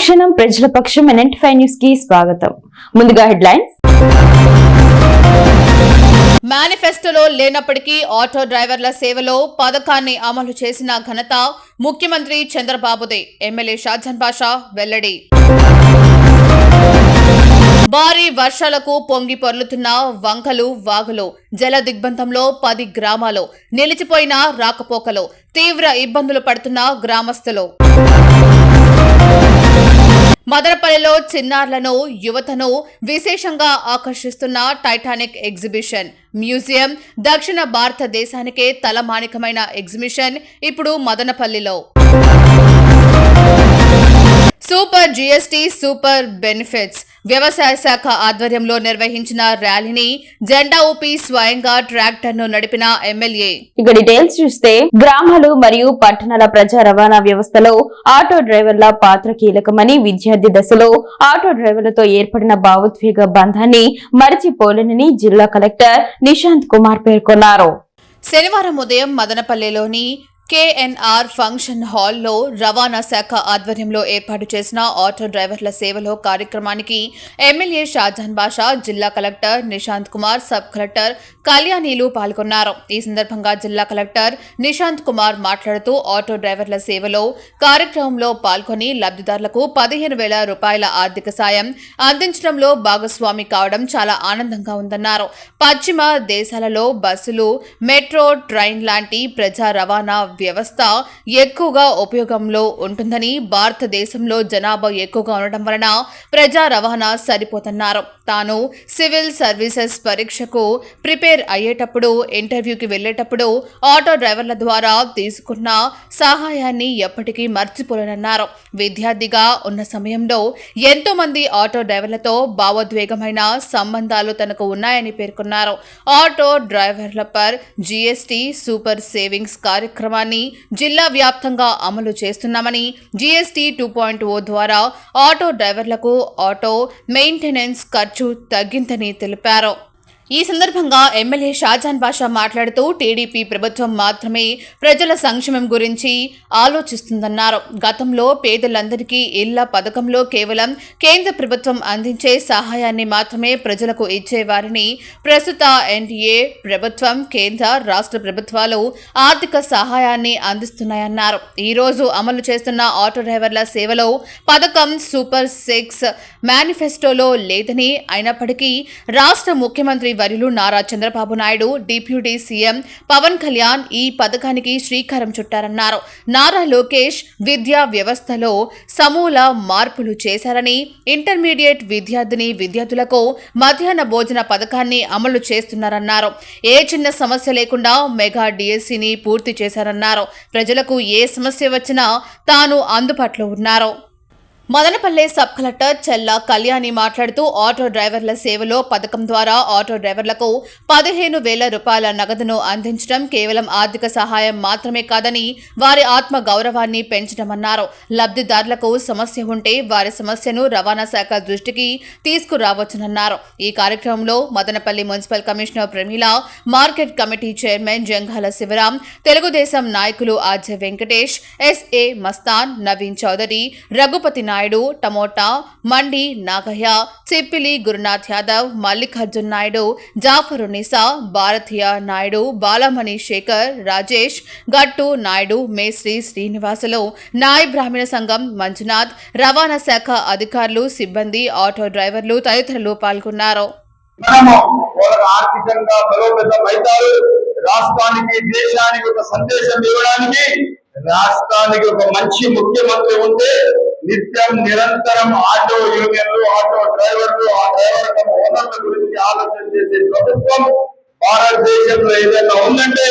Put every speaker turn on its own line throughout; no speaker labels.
అనుక్షణం ప్రజల పక్షం NMT five న్యూస్కి స్వాగతం. ముందుగా హెడ్లైన్స్.
మేనిఫెస్టోలో లేనప్పటికీ ఆటో డ్రైవర్ల సేవలో పథకాన్ని అమలు చేసిన ఘనత ముఖ్యమంత్రి చంద్రబాబుదే. ఎమ్మెల్యే షాజాన్ బాషా వెల్లడి. భారీ వర్షాలకు పొంగి పొర్లుతున్న వంకలు వాగులు జల దిగ్బంధంలో పది గ్రామాలు నిలిచిపోయిన రాకపోకలు తీవ్ర ఇబ్బందులు పడుతున్న గ్రామస్తులు. మదనపల్లిలో చిన్నారులను యువతను విశేషంగా ఆకర్షిస్తున్న టైటానిక్ ఎగ్జిబిషన్ మ్యూజియం దక్షిణ భారతదేశానికే తలమానికమైన ఎగ్జిబిషన్ ఇప్పుడు మదనపల్లిలో. Super GST super benefits. వ్యవసాయ శాఖ ఆధ్వర్యంలో నిర్వహించిన ర్యాలీని జెండా ఊపి స్వయంగా ట్రాక్టర్ను నడిపిన ఎమ్మెల్యే.
ఇక డీటెయిల్స్ చూస్తే గ్రామాలు మరియు పట్టణాల ప్రజా రవాణా వ్యవస్థలో ఆటో డ్రైవర్ల పాత్ర కీలకమని విద్యార్థి దశలో ఆటో డ్రైవర్లతో ఏర్పడిన భావోద్వేగ బంధాన్ని మరిచిపోలేనని జిల్లా కలెక్టర్ నిశాంత్ కుమార్ పేర్కొన్నారు.
శనివారం ఉదయం మదనపల్లెలోని కేఎన్ఆర్ ఫంక్షన్ హాల్లో రవాణా శాఖ ఆధ్వర్యంలో ఏర్పాటు చేసిన ఆటో డ్రైవర్ల సేవలో కార్యక్రమానికి ఎమ్మెల్యే షాజహాన్ బాషా జిల్లా collector Nishant Kumar sub collector కళ్యాణీలు పాల్గొన్నారు. ఈ సందర్భంగా జిల్లా కలెక్టర్ నిశాంత్ కుమార్ మాట్లాడుతూ ఆటో డ్రైవర్ల సేవలో కార్యక్రమంలో పాల్గొని లబ్ధిదారులకు పదిహేను వేల రూపాయల ఆర్థిక సాయం అందించడంలో భాగస్వామి కావడం చాలా ఆనందంగా ఉందన్నారు. పశ్చిమ దేశాలలో బస్సులు మెట్రో ట్రైన్ లాంటి ప్రజా రవాణా వ్యవస్థ ఎక్కువగా ఉపయోగంలో ఉంటుందని భారతదేశంలో జనాభా ఎక్కువగా ఉండటం వలన ప్రజా రవాణా సరిపోతున్నారు. తాను సివిల్ సర్వీసెస్ పరీక్షకు ప్రిపేర్ అయ్యేటప్పుడు ఇంటర్వ్యూకి వెళ్ళేటప్పుడు ఆటో డ్రైవర్ల ద్వారా తీసుకున్న సహాయాన్ని ఎప్పటికీ మర్చిపోలేనన్నారు. విద్యార్థిగా ఉన్న సమయంలో ఎంతో మంది ఆటో డ్రైవర్లతో భావోద్వేగమైన సంబంధాలు తనకు ఉన్నాయని పేర్కొన్నారు. ఆటో డ్రైవర్ల పర్ జీఎస్టీ సూపర్ సేవింగ్స్ కార్యక్రమాన్ని జిల్లా వ్యాప్తంగా అమలు చేస్తున్నామని జీఎస్టీ టూ పాయింట్ ఓ ద్వారా ఆటో డ్రైవర్లకు ఆటో మెయింటెనెన్స్ ఖర్చు తగ్గిందని తెలిపారు. ఈ సందర్భంగా ఎమ్మెల్యే షాజాన్ బాషా మాట్లాడుతూ టీడీపీ ప్రభుత్వం మాత్రమే ప్రజల సంక్షేమం గురించి ఆలోచిస్తుందన్నారు. గతంలో పేదలందరికీ ఇళ్ళ పథకంలో కేవలం కేంద్ర ప్రభుత్వం అందించే సహాయాన్ని మాత్రమే ప్రజలకు ఇచ్చేవారని ప్రస్తుత ఎన్డీఏ ప్రభుత్వం కేంద్ర రాష్ట్ర ప్రభుత్వాలు ఆర్థిక సహాయాన్ని అందిస్తున్నాయన్నారు. ఈ రోజు అమలు చేస్తున్న ఆటో డ్రైవర్ల సేవలో పథకం సూపర్ సిక్స్ మేనిఫెస్టోలో లేదని అయినప్పటికీ రాష్ట్ర ముఖ్యమంత్రి వర్యులు నారా చంద్రబాబు నాయుడు డిప్యూటీ సీఎం పవన్ కళ్యాణ్ ఈ పథకానికి శ్రీకారం చుట్టారన్నారు. నారా లోకేష్ విద్యా వ్యవస్థలో సమూల మార్పులు చేశారని ఇంటర్మీడియట్ విద్యార్థిని విద్యార్థులకు మధ్యాహ్న భోజన పథకాన్ని అమలు చేస్తున్నారన్నారు. ఏ చిన్న సమస్య లేకుండా మెగా డిఎస్సిని పూర్తి చేశారన్నారు. ప్రజలకు ఏ సమస్య వచ్చినా తాను అందుబాటులో ఉన్నారు. మదనపల్లె సబ్ కలెక్టర్ చెల్లా కళ్యాణి మాట్లాడుతూ ఆటో డ్రైవర్ల సేవలో పథకం ద్వారా ఆటో డ్రైవర్లకు పదిహేను వేల రూపాయల నగదును అందించడం కేవలం ఆర్థిక సహాయం మాత్రమే కాదని వారి ఆత్మ గౌరవాన్ని పెంచడమన్నారు. లబ్ధిదారులకు సమస్య ఉంటే వారి సమస్యను రవాణా శాఖ దృష్టికి తీసుకురావచ్చునన్నారు. ఈ కార్యక్రమంలో Madanapalle municipal commissioner Pramila market committee chairman Janghala Shivaram Telugu Desam నాయకులు RJ Venkatesh SA Mastan Naveen Chowdary Raghupathi Naidu tomato mandi Nagaiah Chippili Gurunath Yadav Mallikarjun Naidu Jafar Nisa Bharatiya Naidu Balamani Shekhar Rajesh Gattu Naidu Mestri Srinivasulu నాయ్ బ్రాహ్మణ సంఘం మంజునాథ్ రవాణా శాఖ అధికారులు సిబ్బంది auto డ్రైవర్లు తదితరులు పాల్గొన్నారు.
ఆర్థికంగా బలోపేతం అవుతారు. రాష్ట్రానికి దేశానికి ఒక సందేశం ఇవ్వడానికి రాష్ట్రానికి ఒక మంచి ముఖ్యమంత్రి ఉంటే నిత్యం నిరంతరం ఆటో యూనియన్లు ఆటో డ్రైవర్లు ఆ డ్రైవర్ల ఓనర్ల గురించి ఆలోచన చేసే ప్రభుత్వం భారతదేశంలో ఏదైనా ఉందంటే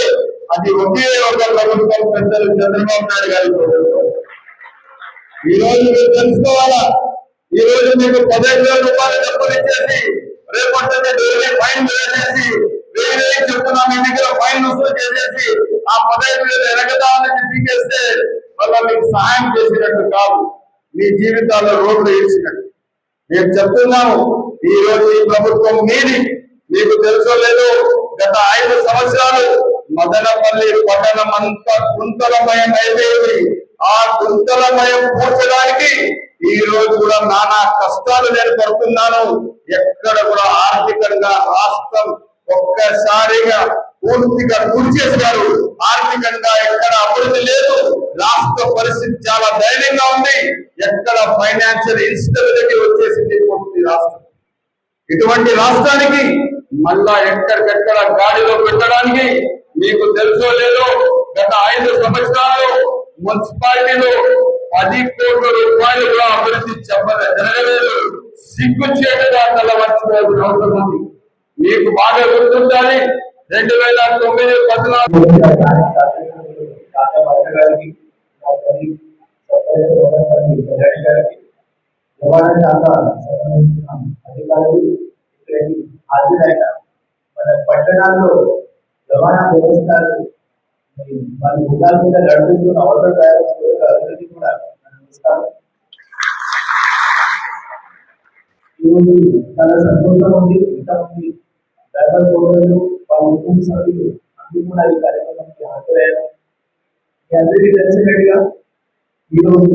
అది ఒకే ఒక ప్రభుత్వం పెద్దలు చంద్రబాబు నాయుడు గారి ప్రభుత్వం. ఈ రోజు మీరు తెలుసుకోవాలా? ఈ రోజు మీకు పదహైదు వేల రూపాయలు డబ్బులు ఇచ్చేసి రేపటి డైలీ ఫైన్ వేసేసి వేరే వెయ్యి చెప్తున్నా మీ దగ్గర ఫైన్ వసూలు చేసేసి ఆ పదహైదు వేలు ఎనగదా అనేది తీసేస్తే మళ్ళీ మీకు సహాయం చేసినట్టు కాదు. మీ జీవితాల్లో రోడ్లు వేసినట్టు మేము చెప్తున్నాము ఈ రోజు ఈ ప్రభుత్వం మీది. మీకు తెలుసో లేదు గత ఐదు సంవత్సరాలు మదనపల్లి పట్టణం అంతా గుంతలమయం అయిపోయింది. ఆ గుంతలమయం పూడ్చడానికి ఈ రోజు కూడా నానా కష్టాలు నేను పడుతున్నాను ఎక్కడ కూడా ఆర్థికంగా రాష్ట్రం ఒక్కసారిగా పూర్తిగా గుర్చేశారు ఆర్థికంగా ఎక్కడ అభివృద్ధి లేదు. రాష్ట్ర పరిస్థితి చాలా దయనీయంగా ఉంది. ఎక్కడ ఫైనాన్షియల్ ఇన్స్టెబిలిటీ వచ్చేసింది పూర్తి రాష్ట్రం. ఇటువంటి రాష్ట్రానికి మళ్ళా ఎక్కడికెక్కడ గాడిలో పెట్టడానికి మీకు తెలుసో లేదో గత ఐదు సంవత్సరాలు మున్సిపాలిటీలో పది కోట్ల రూపాయలు కూడా అభివృద్ధి చెప్పలేదు జరగలేదు. సిగ్గు చేటుగా అవసరం ఉంది. మీకు బాగా గుర్తుండాలి. రెండు వేల తొమ్మిది పద్నాలుగు
రవాణా శాఖ సంబంధించిన అధికారులు ఇక్కడికి హాజరైన మన పట్టణాల్లో రవాణా వ్యవస్థలు మరి మన భూగాల మీద నడిపిస్తున్న ఆటో డ్రైవర్స్ యొక్క అభివృద్ధి కూడా మనం చూస్తాము ఈరోజు చాలా సంతోషం ఉంది. ఇంతమంది డ్రైవర్ సోదరులు వాళ్ళ కుటుంబ సభ్యులు అందరూ కూడా ఈ కార్యక్రమానికి హాజరయ్యారు మీ అందరికీ తెలిసినట్టుగా ఈరోజు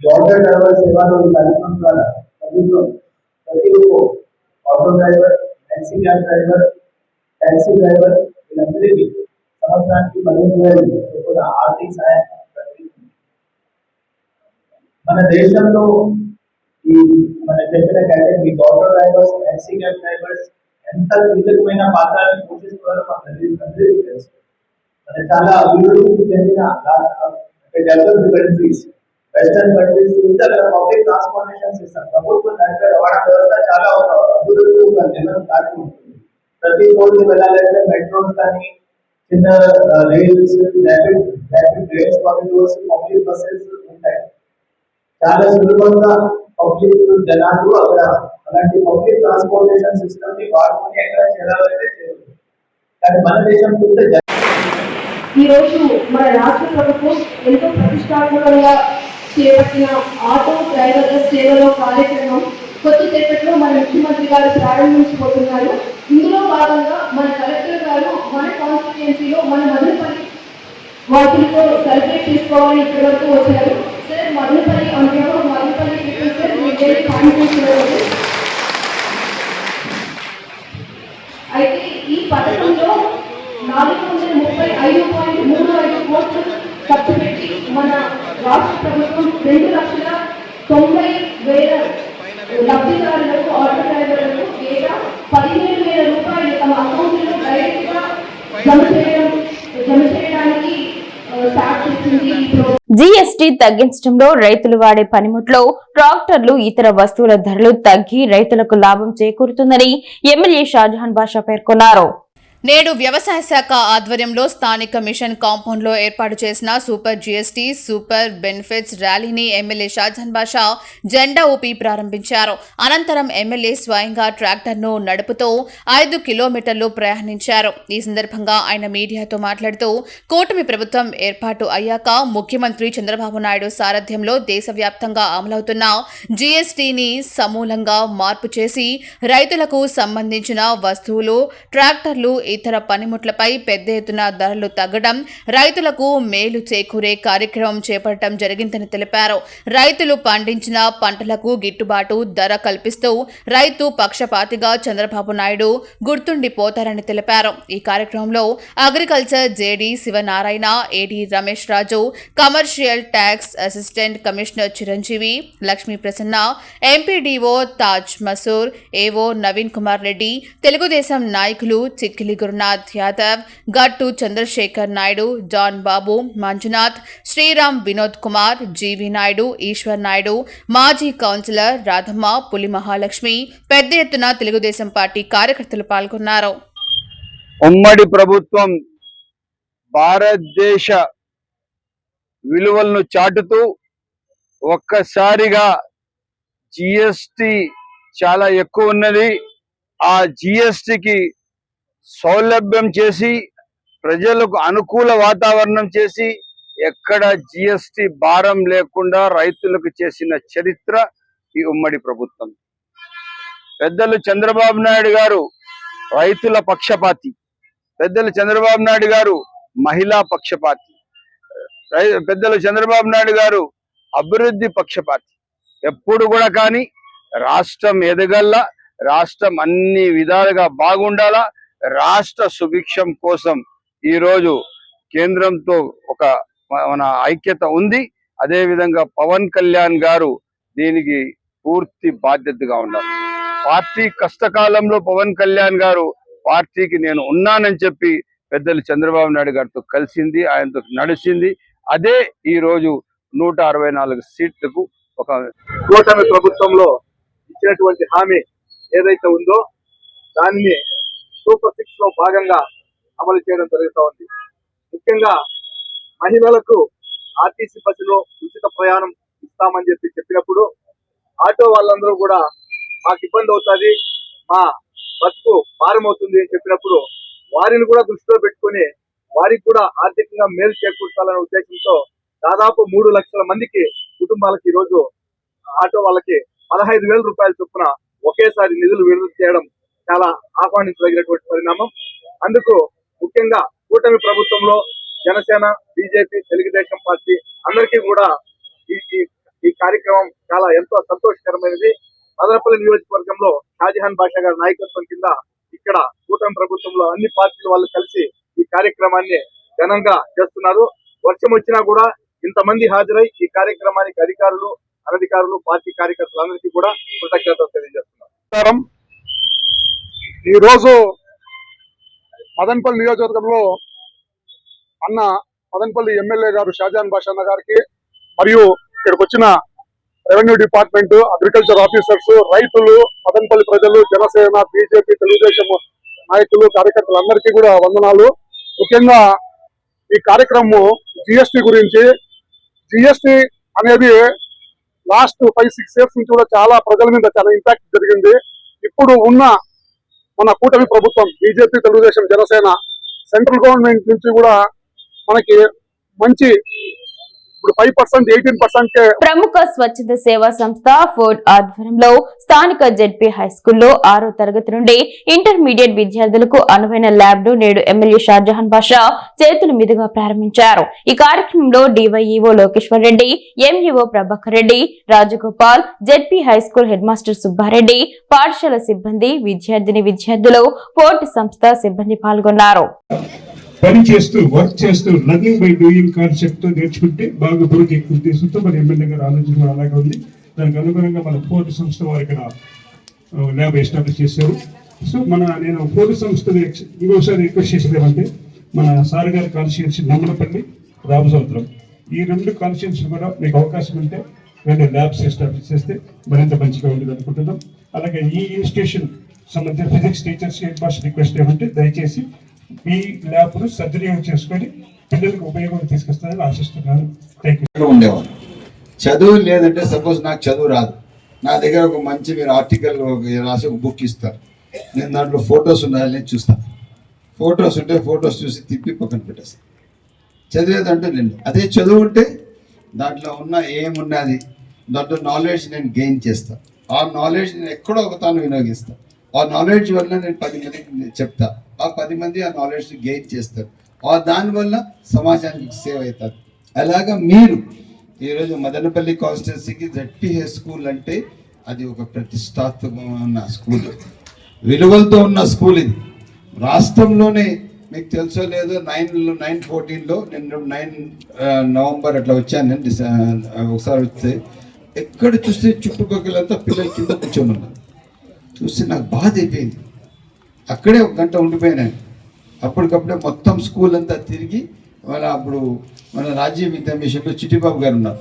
ఈ ఆటో డ్రైవర్ సేవలో ఈ కార్యక్రమం ద్వారా ప్రభుత్వం ప్రతి ఒక్క auto driver taxi cab driver taxi driver వీళ్ళందరికీ సంవత్సరానికి పదిహేను వేలు చొప్పున ఆర్థిక సహాయం ప్రకటిస్తుంది మన దేశంలో ఈ మన చెప్పిన category auto drivers taxi cab drivers ఎంత కీలకమైన పాత్రని పోషిస్తున్నారో మన అందరికీ తెలుసు మన చాలా అభివృద్ధి చెందిన రాష్ట్రం అంటే డెవలప్డ్ కంట్రీస్ వెస్టర్న్ కంట్రీస్ చూస్తే అక్కడ పబ్లిక్ ట్రాన్స్పోర్టేషన్ సిస్టమ్ ప్రభుత్వం నడిపే రవాణా వ్యవస్థ చాలా ఒక అభివృద్ధి ఒక జనం దాటి ఉంటుంది ప్రతి చోటుకి వెళ్ళాలంటే మెట్రోస్ కానీ చిన్న rails rapid rapid trains corridors public buses ఉంటాయి చాలా సులభంగా పబ్లిక్ జనాలు అక్కడ అలాంటి పబ్లిక్ ట్రాన్స్పోర్టేషన్ సిస్టమ్ని వాడుకొని ఎక్కడ చేరాలంటే చేయరు కానీ మన దేశం చూస్తే ఈరోజు
ఈ రోజు మన రాష్ట్ర ప్రభుత్వం ఎంతో ప్రతిష్టాత్మకంగా చేపట్టిన ఆటో డ్రైవర్ల సేవలో కార్యక్రమం కొద్దిసేపట్లో మన ముఖ్యమంత్రి గారు ప్రారంభించబోతున్నారు. ఇందులో భాగంగా మన కలెక్టర్ గారు మన కాన్స్టిట్యుయెన్సీలో మన మదనపల్లి వాటితో సెలబ్రేట్ చేసుకోవాలని ఇక్కడి వరకు వచ్చారు. సార్ మదనపల్లి అంటే మదనపల్లి సార్? మీ డైలీ కాన్ఫరెన్స్ అయితే ఈ పథకంలో నాలుగు వందల ముప్పై ఐదు పాయింట్ మూడు ఐదు కోట్లు ఖర్చు పెట్టి మన రాష్ట్ర ప్రభుత్వం రెండు లక్షల తొంభై వేల లబ్ధిదారులకు ఆటో డ్రైవర్లకు ఏటా పదిహేను వేల రూపాయలు తమ అకౌంట్లో డైరెక్ట్గా జమ చేయడం జమ చేయడానికి ఆ, స్టార్ట్ చేసింది
జీఎస్టీ తగ్గించడంలో రైతులు వాడే పనిముట్లో ట్రాక్టర్లు ఇతర వస్తువుల ధరలు తగ్గి రైతులకు లాభం చేకూరుతుందని ఎమ్మెల్యే షాజహాన్ బాషా పేర్కొన్నారు.
నేడు వ్యవసాయ శాఖ ఆధ్వర్యంలో స్థానిక మిషన్ కాంపౌండ్లో ఏర్పాటు చేసిన సూపర్ జీఎస్టీ సూపర్ బెనిఫిట్స్ ర్యాలీని ఎమ్మెల్యే షాజహాన్ బాషా జెండా ఊపి ప్రారంభించారు. అనంతరం ఎమ్మెల్యే స్వయంగా ట్రాక్టర్ను నడుపుతూ ఐదు కిలోమీటర్లు ప్రయాణించారు. ఈ సందర్భంగా ఆయన మీడియాతో మాట్లాడుతూ కూటమి ప్రభుత్వం ఏర్పాటు అయ్యాక ముఖ్యమంత్రి చంద్రబాబు నాయుడు సారథ్యంలో దేశవ్యాప్తంగా అమలవుతున్న జీఎస్టీని సమూలంగా మార్పు చేసి రైతులకు సంబంధించిన వస్తువులు ట్రాక్టర్లు ఇతర పనిముట్లపై పెద్ద ఎత్తున ధరలు తగ్గడం రైతులకు మేలు చేకూరే కార్యక్రమం చేపట్టడం జరిగిందని తెలిపారు. రైతులు పండించిన పంటలకు గిట్టుబాటు ధర కల్పిస్తూ రైతు పక్షపాతిగా చంద్రబాబు నాయుడు గుర్తుండిపోతారని తెలిపారు. ఈ కార్యక్రమంలో agriculture JD Sivanarayana AD Ramesh Raju commercial tax assistant commissioner Chiranjeevi Lakshmi Prasanna MPDO Taj Masoor AO Naveen Kumar Reddy Telugu Desam నాయకులు చిక్కిలి గురునాథ్ యాదవ్ గట్టు చంద్రశేఖర్ నాయుడు జాన్ బాబు మంజునాథ్ శ్రీరామ్ వినోద్ కుమార్ జీవి నాయుడు ఈశ్వర్ నాయుడు మాజీ కౌన్సిలర్ రాధమ్మ పులి మహాలక్ష్మి పెద్ద ఎత్తున తెలుగుదేశం పార్టీ కార్యకర్తలు పాల్గొన్నారు.
ఉమ్మడి ప్రభుత్వం భారతదేశ విలువలను చాటుతూ ఒక్కసారిగా జిఎస్టి చాలా ఎక్కువ ఉన్నది. ఆ జిఎస్టికి సౌలభ్యం చేసి ప్రజలకు అనుకూల వాతావరణం చేసి ఎక్కడ జిఎస్టి భారం లేకుండా రైతులకు చేసిన చరిత్ర ఈ ఉమ్మడి ప్రభుత్వం. పెద్దలు చంద్రబాబు నాయుడు గారు రైతుల పక్షపాతి. పెద్దలు చంద్రబాబు నాయుడు గారు మహిళా పక్షపాతి. రై- పెద్దలు చంద్రబాబు నాయుడు గారు అభివృద్ధి పక్షపాతి. ఎప్పుడు కూడా కానీ రాష్ట్రం ఎదగల్లా రాష్ట్రం అన్ని విధాలుగా బాగుండాలా రాష్ట్ర సుభిక్షం కోసం ఈ రోజు కేంద్రంతో ఒక మన ఐక్యత ఉంది. అదే విధంగా పవన్ కళ్యాణ్ గారు దీనికి పూర్తి బాధ్యతగా ఉన్నారు. పార్టీ కష్టకాలంలో పవన్ కళ్యాణ్ గారు పార్టీకి నేను ఉన్నానని చెప్పి పెద్దలు చంద్రబాబు నాయుడు గారితో కలిసింది ఆయనతో నడిచింది. అదే ఈ రోజు నూట అరవై నాలుగు సీట్లకు ఒక
కూటమి ప్రభుత్వంలో ఇచ్చినటువంటి హామీ ఏదైతే ఉందో దానిని సూపర్ సిక్స్లో భాగంగా అమలు చేయడం జరుగుతూ ఉంది. ముఖ్యంగా మహిళలకు ఆర్టీసీ బస్సులో ఉచిత ప్రయాణం ఇస్తామని చెప్పి చెప్పినప్పుడు ఆటో వాళ్ళందరూ కూడా మాకు ఇబ్బంది అవుతుంది మా బతుకు భారమవుతుంది అని చెప్పినప్పుడు వారిని కూడా దృష్టిలో పెట్టుకొని వారికి కూడా ఆర్థికంగా మేలు చేకూర్చాలనే ఉద్దేశంతో దాదాపు మూడు లక్షల మందికి కుటుంబాలకి ఈ రోజు ఆటో వాళ్ళకి పదహైదు వేల రూపాయల చొప్పున ఒకేసారి నిధులు విడుదల చేయడం చాలా ఆహ్వానించదగినటువంటి పరిణామం. అందుకు ముఖ్యంగా కూటమి ప్రభుత్వంలో జనసేన బీజేపీ తెలుగుదేశం పార్టీ అందరికీ కూడా ఈ ఈ- కార్యక్రమం చాలా ఎంతో సంతోషకరమైనది. మదనపల్లి నియోజకవర్గంలో షాజహాన్ బాషా గారి నాయకత్వం కింద ఇక్కడ కూటమి ప్రభుత్వంలో అన్ని పార్టీల వాళ్ళు కలిసి ఈ కార్యక్రమాన్ని ఘనంగా చేస్తున్నారు. వర్షం వచ్చినా కూడా ఇంతమంది హాజరై ఈ కార్యక్రమానికి అధికారులు అనధికారులు పార్టీ కార్యకర్తలందరికీ కూడా కృతజ్ఞతలు తెలియజేస్తున్నారు.
ఈరోజు ఈ రోజు మదన్పల్లి నియోజకవర్గంలో అన్న మదన్పల్లి ఎమ్మెల్యే గారు షాజాన్ బాషాన్న గారికి మరియు ఇక్కడికి వచ్చిన రెవెన్యూ డిపార్ట్మెంట్ అగ్రికల్చర్ ఆఫీసర్స్ రైతులు మదన్పల్లి ప్రజలు జనసేన బీజేపీ తెలుగుదేశం నాయకులు కార్యకర్తలందరికీ కూడా వందనాలు. ముఖ్యంగా ఈ కార్యక్రమం జిఎస్టి గురించి. జిఎస్టి అనేది లాస్ట్ ఫైవ్ సిక్స్ ఇయర్స్ నుంచి కూడా చాలా ప్రజల మీద చాలా ఇంపాక్ట్ జరిగింది. ఇప్పుడు ఉన్న మన కూటమి ప్రభుత్వం BJP Telugu Desam Janasena central government నుంచి కూడా మనకి మంచి ఇప్పుడు ఫైవ్ పర్సెంట్ ఎయిటీన్ పర్సెంట్
ప్రముఖ స్వచ్ఛత సేవా సంస్థ ఫోర్డ్ ఆధ్వర్యంలో స్థానిక జెడ్పీ హై స్కూల్లో ఆరో తరగతి నుండి ఇంటర్మీడియట్ విద్యార్థులకు అనువైన ల్యాబ్ను నేడు ఎమ్మెల్యే షాజహాన్ బాషా చేతుల మీదుగా ప్రారంభించారు. ఈ కార్యక్రమంలో DYEO Lokeshwar Reddy MEO Prabhakar Reddy Rajagopal ZP high school head master Subbareddy పాఠశాల సిబ్బంది విద్యార్థిని విద్యార్థులు ఫోర్డ్ సంస్థ సిబ్బంది పాల్గొన్నారు.
పని చేస్తూ వర్క్ చేస్తూ లర్నింగ్ బై డూయింగ్ కాన్సెప్ట్తో నేర్చుకుంటే బాగా పురుగు ఎక్కువ ఉద్దేశంతో మరి ఎమ్మెల్యే గారు ఆలోచన అలాగే ఉంది. దానికి అనుగుణంగా మన ఫోర్త్ సంస్థ వారు ఇక్కడ ల్యాబ్ ఎస్టాబ్లిష్ చేశారు. సో మన నేను ఫోర్త్ సంస్థని ఇంకోసారి రిక్వెస్ట్ చేసేది ఏమంటే మన సార్ గారి కాన్స్టిట్యూన్సీ నమ్మలపల్లి రామసముద్రం ఈ రెండు కాన్స్టిట్యూన్సీ కూడా మీకు అవకాశం ఉంటే రెండు ల్యాబ్స్ ఎస్టాబ్లిష్ చేస్తే మరింత మంచిగా ఉంటుంది అనుకుంటున్నాం. అలాగే ఈ ఇన్స్టిట్యూషన్ సంబంధించిన physics teachers head master request ఏమంటే దయచేసి మీ ల్యాబ్ను సద్వినియోగం చేసుకొని పిల్లలకు ఉపయోగం తీసుకొస్తారని ఆశిస్తున్నాను థ్యాంక్ యూ
ఉండేవాళ్ళు. చదువు లేదంటే సపోజ్ నాకు చదువు రాదు. నా దగ్గర ఒక మంచి మీరు ఆర్టికల్ రాసి ఒక బుక్ ఇస్తారు. నేను దాంట్లో ఫొటోస్ ఉండాలని చూస్తాను ఫొటోస్ ఉంటే ఫొటోస్ చూసి తిప్పి పక్కన పెట్టేస్తాను చదివేదంటే నేను అదే చదువు ఉంటే దాంట్లో ఉన్న ఏమున్నది దాంట్లో నాలెడ్జ్ నేను గెయిన్ చేస్తాను ఆ నాలెడ్జ్ నేను ఎక్కడో ఒక తాను వినియోగిస్తాను ఆ నాలెడ్జ్ వల్ల నేను పది మందికి చెప్తా. ఆ పది మంది ఆ నాలెడ్జ్ గెయిన్ చేస్తారు. ఆ దానివల్ల సమాజానికి సేవ్ అవుతారు. అలాగా మీరు ఈరోజు మదనపల్లి కాన్స్టిట్యున్సీకి జడ్పీహెచ్ స్కూల్ అంటే అది ఒక ప్రతిష్టాత్మకమైన స్కూల్. విలువలతో ఉన్న స్కూల్ ఇది. రాష్ట్రంలోనే మీకు తెలుసో లేదో నైన్ నైన్ ఫోర్టీన్లో నేను నైన్ నవంబర్ అట్లా వచ్చాను నేను ఒకసారి వస్తే ఎక్కడ చూస్తే చుట్టుపక్కలంతా పిల్లలు కింద కూర్చొని ఉన్నారు. చూస్తే నాకు బాధ అయిపోయింది. అక్కడే ఒక గంట ఉండిపోయినాను అప్పటికప్పుడే మొత్తం స్కూల్ అంతా తిరిగి వాళ్ళ అప్పుడు మన రాజీవ్ విద్యా మిషన్లో చిట్టిబాబు గారు ఉన్నారు.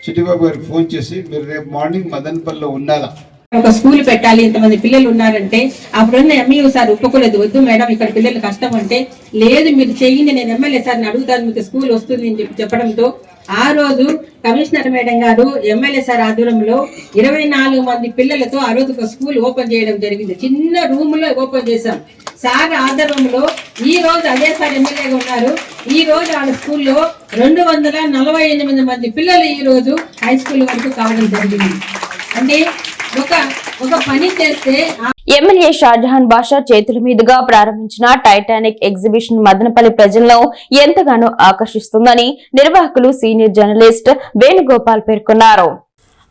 చిట్టిబాబు గారికి ఫోన్ చేసి మీరు రేపు మార్నింగ్ మదన్పల్లిలో ఉండాలా?
ఒక స్కూల్ పెట్టాలి ఇంతమంది పిల్లలు ఉన్నారంటే అప్పుడున్న ఎంఈఓ సార్ ఒప్పుకోలేదు. వద్దు మేడం ఇక్కడ పిల్లలు కష్టం అంటే లేదు మీరు చెయ్యండి నేను ఎమ్మెల్యే సార్ని అడుగుతాను మీకు స్కూల్ వస్తుంది అని చెప్పి చెప్పడంతో ఆ రోజు కమిషనర్ మేడం గారు ఎమ్మెల్యే సార్ ఆధ్వర్యంలో ఇరవై నాలుగు మంది పిల్లలతో ఆ రోజు ఒక స్కూల్ ఓపెన్ చేయడం జరిగింది. చిన్న రూమ్లో ఓపెన్ చేశాం. సార్ ఆధ్వర్యంలో ఈ రోజు అదే సార్ ఎమ్మెల్యేగా ఉన్నారు. ఈ రోజు ఆ స్కూల్లో రెండు వందల నలభై ఎనిమిది మంది పిల్లలు ఈ రోజు హై స్కూల్ వరకు కావడం జరిగింది. అంటే ఒక ఒక పని చేస్తే ఆ
ఎమ్మెల్యే షాజహాన్ బాషా చేతుల మీదుగా ప్రారంభించిన టైటానిక్ ఎగ్జిబిషన్ మదనపల్లి ప్రజలను ఎంతగానో ఆకర్షిస్తుందని నిర్వాహకులు సీనియర్ జర్నలిస్ట్ వేణుగోపాల్ పేర్కొన్నారు.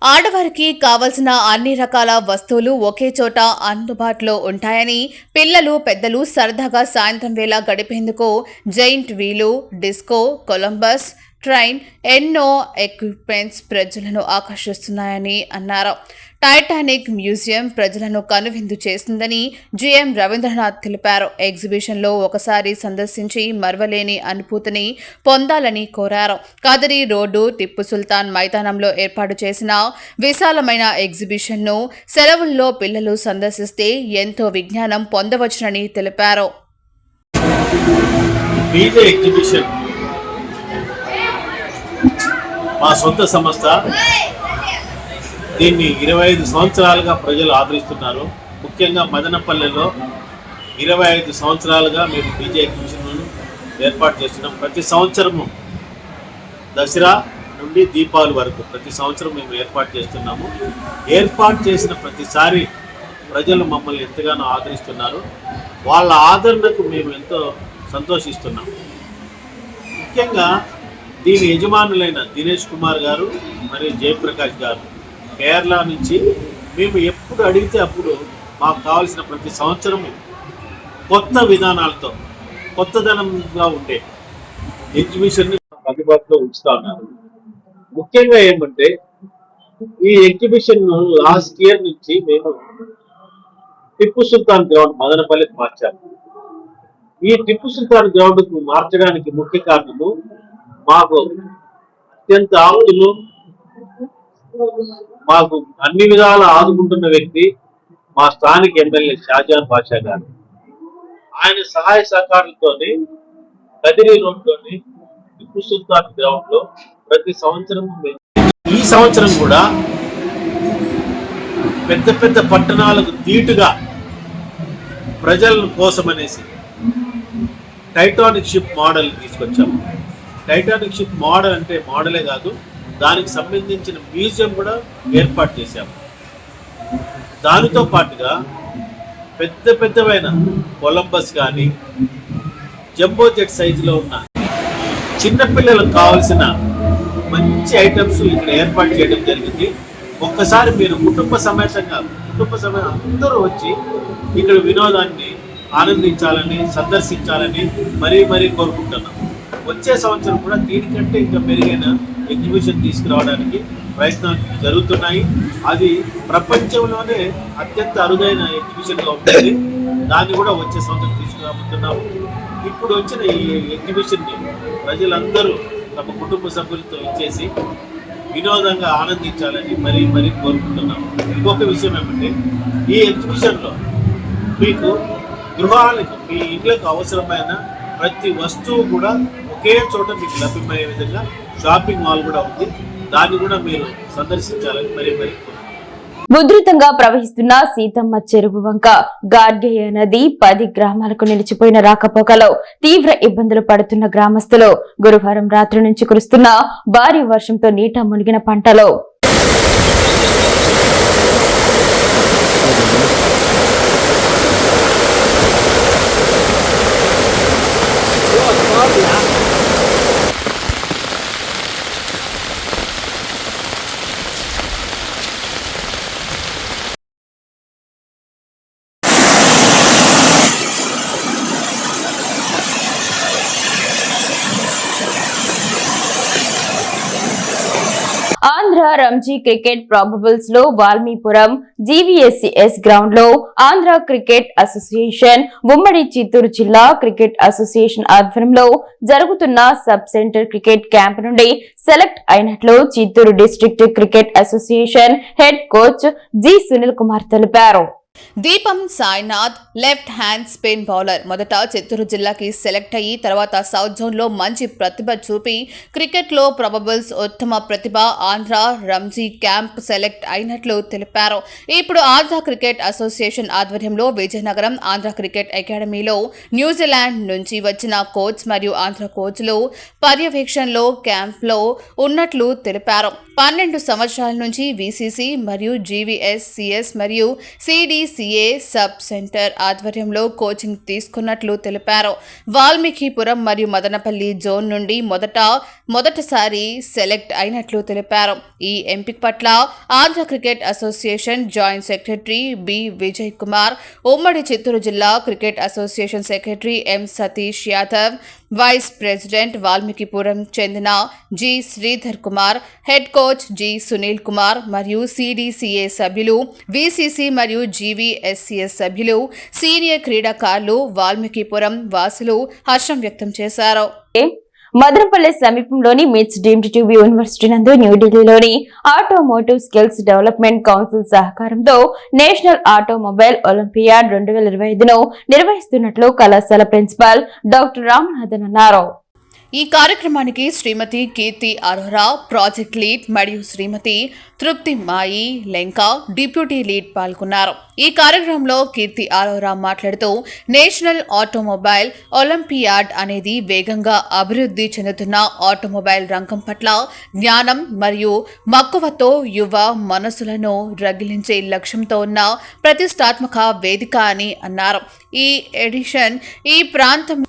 ఆడవారికి కావలసిన అన్ని రకాల వస్తువులు ఒకే చోట అందుబాటులో ఉంటాయని పిల్లలు పెద్దలు సరదాగా సాయంత్రం వేళ గడిపేందుకు giant wheel disco Columbus train ఎన్నో ఎక్విప్మెంట్స్ ప్రజలను ఆకర్షిస్తున్నాయని అన్నారు. టైటానిక్ మ్యూజియం ప్రజలను కనువిందు చేసిందని జిఎం రవీంద్రనాథ్ తెలిపారు. ఎగ్జిబిషన్లో ఒకసారి సందర్శించి మరవలేని అనుభూతిని పొందాలని కోరారు. కదరి రోడ్డు టిప్పు సుల్తాన్ మైదానంలో ఏర్పాటు చేసిన విశాలమైన ఎగ్జిబిషన్ను సెలవుల్లో పిల్లలు సందర్శిస్తే ఎంతో విజ్ఞానం పొందవచ్చునని తెలిపారు.
మా సొంత సంస్థ. దీన్ని ఇరవై ఐదు సంవత్సరాలుగా ప్రజలు ఆదరిస్తున్నారు. ముఖ్యంగా మదనపల్లెలో ఇరవై ఐదు సంవత్సరాలుగా మేము బీజే ఎగ్జిబిషన్ ఏర్పాటు చేస్తున్నాం. ప్రతి సంవత్సరము దసరా నుండి దీపావళి వరకు ప్రతి సంవత్సరం మేము ఏర్పాటు చేస్తున్నాము. ఏర్పాటు చేసిన ప్రతిసారి ప్రజలు మమ్మల్ని ఎంతగానో ఆదరిస్తున్నారు. వాళ్ళ ఆదరణకు మేము ఎంతో సంతోషిస్తున్నాం. ముఖ్యంగా దీని యజమానులైన దినేష్ కుమార్ గారు మరియు జయప్రకాష్ గారు కేరళ నుంచి మేము ఎప్పుడు అడిగితే అప్పుడు మాకు కావాల్సిన ప్రతి సంవత్సరము కొత్త విధానాలతో కొత్తదనంగా ఉండే ఎగ్జిబిషన్ని అందుబాటులో ఉంచుతా ఉన్నారు. ముఖ్యంగా ఏమంటే ఈ ఎగ్జిబిషన్ లాస్ట్ ఇయర్ నుంచి మేము టిప్పు సుల్తాన్ గ్రౌండ్ మదనపల్లికి మార్చాము ఈ టిప్పు సుల్తాన్ గ్రౌండ్కు మార్చడానికి ముఖ్య కారణము మాకు అత్యంత ఆప్తులు మాకు అన్ని విధాలు ఆదుకుంటున్న వ్యక్తి మా స్థానిక ఎమ్మెల్యే షాజాన్ బాషా గారు. ఆయన సహాయ సహకారాలతోని కదిరి రోడ్లోని టిప్పు సుల్తాన్ గ్రౌండ్లో ప్రతి సంవత్సరం ఈ సంవత్సరం కూడా పెద్ద పెద్ద పట్టణాలకు ధీటుగా ప్రజల కోసం అనేసి టైటానిక్ షిప్ మోడల్ తీసుకొచ్చాము టైటానిక్ షిప్ మోడల్ అంటే మోడలే కాదు దానికి సంబంధించిన మ్యూజియం కూడా ఏర్పాటు చేశాము. దానితో పాటుగా పెద్ద పెద్దవైన కొలంబస్ కానీ జంబో జెట్ సైజులో ఉన్న చిన్నపిల్లలకు కావాల్సిన మంచి ఐటమ్స్ ఇక్కడ ఏర్పాటు చేయడం జరిగింది. ఒక్కసారి మీరు కుటుంబ సమేతంగా కుటుంబ సమేత అందరూ వచ్చి ఇక్కడ వినోదాన్ని ఆనందించాలని సందర్శించాలని మరీ మరీ కోరుకుంటున్నాం. వచ్చే సంవత్సరం కూడా దీనికంటే ఇంకా మెరుగైన ఎగ్జిబిషన్ తీసుకురావడానికి ప్రయత్నాలు జరుగుతున్నాయి. అది ప్రపంచంలోనే అత్యంత అరుదైన ఎగ్జిబిషన్గా ఉంటుంది. దాన్ని కూడా వచ్చే సంవత్సరం తీసుకురాబోతున్నాము. ఇప్పుడు వచ్చిన ఈ ఎగ్జిబిషన్ని ప్రజలందరూ తమ కుటుంబ సభ్యులతో ఇచ్చేసి వినోదంగా ఆనందించాలని మరీ మరీ కోరుకుంటున్నాము. ఇంకొక విషయం ఏమంటే ఈ ఎగ్జిబిషన్లో మీకు గృహాలకు మీ ఇళ్ళకు అవసరమైన ప్రతి వస్తువు కూడా ఒకే చోట మీకు లభ్యమయ్యే విధంగా షాపింగ్ మాల్ కూడా ఉంది. దాన్ని కూడా మీరు సందర్శించాలని మరీ మరీ
ఉధృతంగా ప్రవహిస్తున్న సీతమ్మ చెరువు వంక గార్గేయ నది పది గ్రామాలకు నిలిచిపోయిన రాకపోకలో తీవ్ర ఇబ్బందులు పడుతున్న గ్రామస్తులు గురువారం రాత్రి నుంచి కురుస్తున్న భారీ వర్షంతో నీట మునిగిన పంటలో ఆంధ్ర రంజీ క్రికెట్ ప్రాబబుల్స్లో వాల్మీపురం జీవీఎస్సీఎస్ గ్రౌండ్లో ఆంధ్ర క్రికెట్ అసోసియేషన్ ఉమ్మడి చిత్తూరు జిల్లా క్రికెట్ అసోసియేషన్ ఆధ్వర్యంలో జరుగుతున్న సబ్ సెంటర్ క్రికెట్ క్యాంప్ నుండి సెలెక్ట్ అయినట్లు Chittoor district cricket association head coach G Sunil Kumar తెలిపారు.
Deepam Sainath left hand spin bowler. మొదట చిత్తూరు జిల్లాకి సెలెక్ట్ అయ్యి తర్వాత సౌత్ జోన్లో మంచి ప్రతిభ చూపి క్రికెట్లో ప్రొబబుల్స్ ఉత్తమ ప్రతిభ ఆంధ్ర రంజీ క్యాంప్ సెలెక్ట్ అయినట్లు తెలిపారు. ఇప్పుడు ఆంధ్ర క్రికెట్ అసోసియేషన్ ఆధ్వర్యంలో విజయనగరం ఆంధ్ర క్రికెట్ అకాడమీలో న్యూజిలాండ్ నుంచి వచ్చిన కోచ్ మరియు ఆంధ్ర కోచ్లు పర్యవేక్షణలో క్యాంప్లో ఉన్నట్లు తెలిపారు. పన్నెండు సంవత్సరాల నుంచి వీసీసీ మరియు జీవీఎస్ సిఎస్ మరియు సిడి సిడిసిఏ సబ్ సెంటర్ ఆధ్వర్యంలో కోచింగ్ తీసుకున్నట్లు తెలిపారు. వాల్మీకిపురం మరియు మదనపల్లి జోన్ నుండి మొదట మొదటిసారి సెలెక్ట్ అయినట్లు తెలిపారు. ఈ ఎంపిక పట్ల Andhra cricket association joint secretary B Vijay Kumar ఉమ్మడి చిత్తూరు జిల్లా cricket association secretary M Satish Yadav vice president Valmikipuram చెందిన G Sridhar Kumar head coach G Sunil Kumar మరియు సిడిసిఏ సభ్యులు విసిసి మరియు జీవీఎస్సిఎస్ సభ్యులు సీనియర్ క్రీడాకారులు వాల్మీకిపురం వాసులు హర్షం వ్యక్తం చేశారు.
మదనపల్లి సమీపంలోని మిట్స్ డీమ్డ్ ట్యూబ్ యూనివర్సిటీ నందు న్యూఢిల్లీలోని ఆటోమోటివ్ స్కిల్స్ డెవలప్మెంట్ కౌన్సిల్ సహకారంతో నేషనల్ ఆటోమొబైల్ ఒలింపియాడ్ రెండు వేల ఇరవై ఐదును నిర్వహిస్తున్నట్లు కళాశాల ప్రిన్సిపాల్ డాక్టర్ రామనాథన్ అన్నారు.
ఈ కార్యక్రమానికి శ్రీమతి కీర్తి అరోరా ప్రాజెక్ట్ లీడ్ మరియు శ్రీమతి తృప్తి మాయి లెంకా డిప్యూటీ లీడ్ పాల్గొన్నారు. ఈ కార్యక్రమంలో కీర్తి అరోరా మాట్లాడుతూ నేషనల్ ఆటోమొబైల్ ఒలింపియాడ్ అనేది వేగంగా అభివృద్ధి చెందుతున్న ఆటోమొబైల్ రంగం పట్ల జ్ఞానం మరియు మక్కువతో యువ మనసులను రగిలించే లక్ష్యంతో ఉన్న ప్రతిష్టాత్మక వేదిక అని అన్నారు. ఈ ఎడిషన్ ఈ ప్రాంతం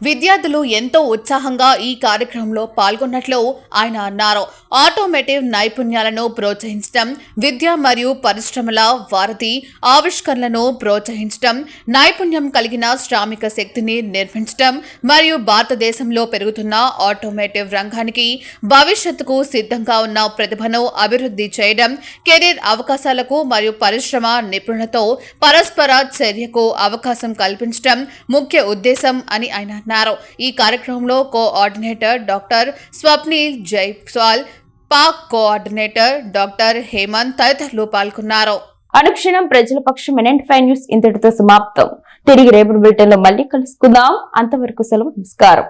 విద్యార్థులు ఎంతో ఉత్సాహంగా ఈ కార్యక్రమంలో పాల్గొన్నట్లు ఆయన అన్నారు. ఆటోమేటివ్ నైపుణ్యాలను ప్రోత్సహించడం విద్య మరియు పరిశ్రమల వారధి ఆవిష్కరణలను ప్రోత్సహించడం నైపుణ్యం కలిగిన శ్రామిక శక్తిని నిర్మించడం మరియు భారతదేశంలో పెరుగుతున్న ఆటోమేటివ్ రంగానికి భవిష్యత్తుకు సిద్ధంగా ఉన్న ప్రతిభను అభివృద్ధి చేయడం కెరీర్ అవకాశాలకు మరియు పరిశ్రమ నిపుణులతో పరస్పర చర్యకు అవకాశం కల్పించడం ముఖ్య ఉద్దేశం అని ఆయన పాల్గొంటున్నారు ఈ కార్యక్రమంలో కోఆర్డినేటర్ డాక్టర్ స్వప్నిల్ జైస్వాల్ పాక్ కోఆర్డినేటర్ డాక్టర్ హేమంత్ తదితరులు పాల్గొన్నారు.
అనుక్షణం ప్రజల పక్షం ఎనెంట్ ఫైవ్ న్యూస్ ఇంతటితో సమాప్తం. తిరిగి రేపటి బులెటిన్లో మళ్ళీ కలుసుకుందాం. అంతవరకు సెలవు నమస్కారం.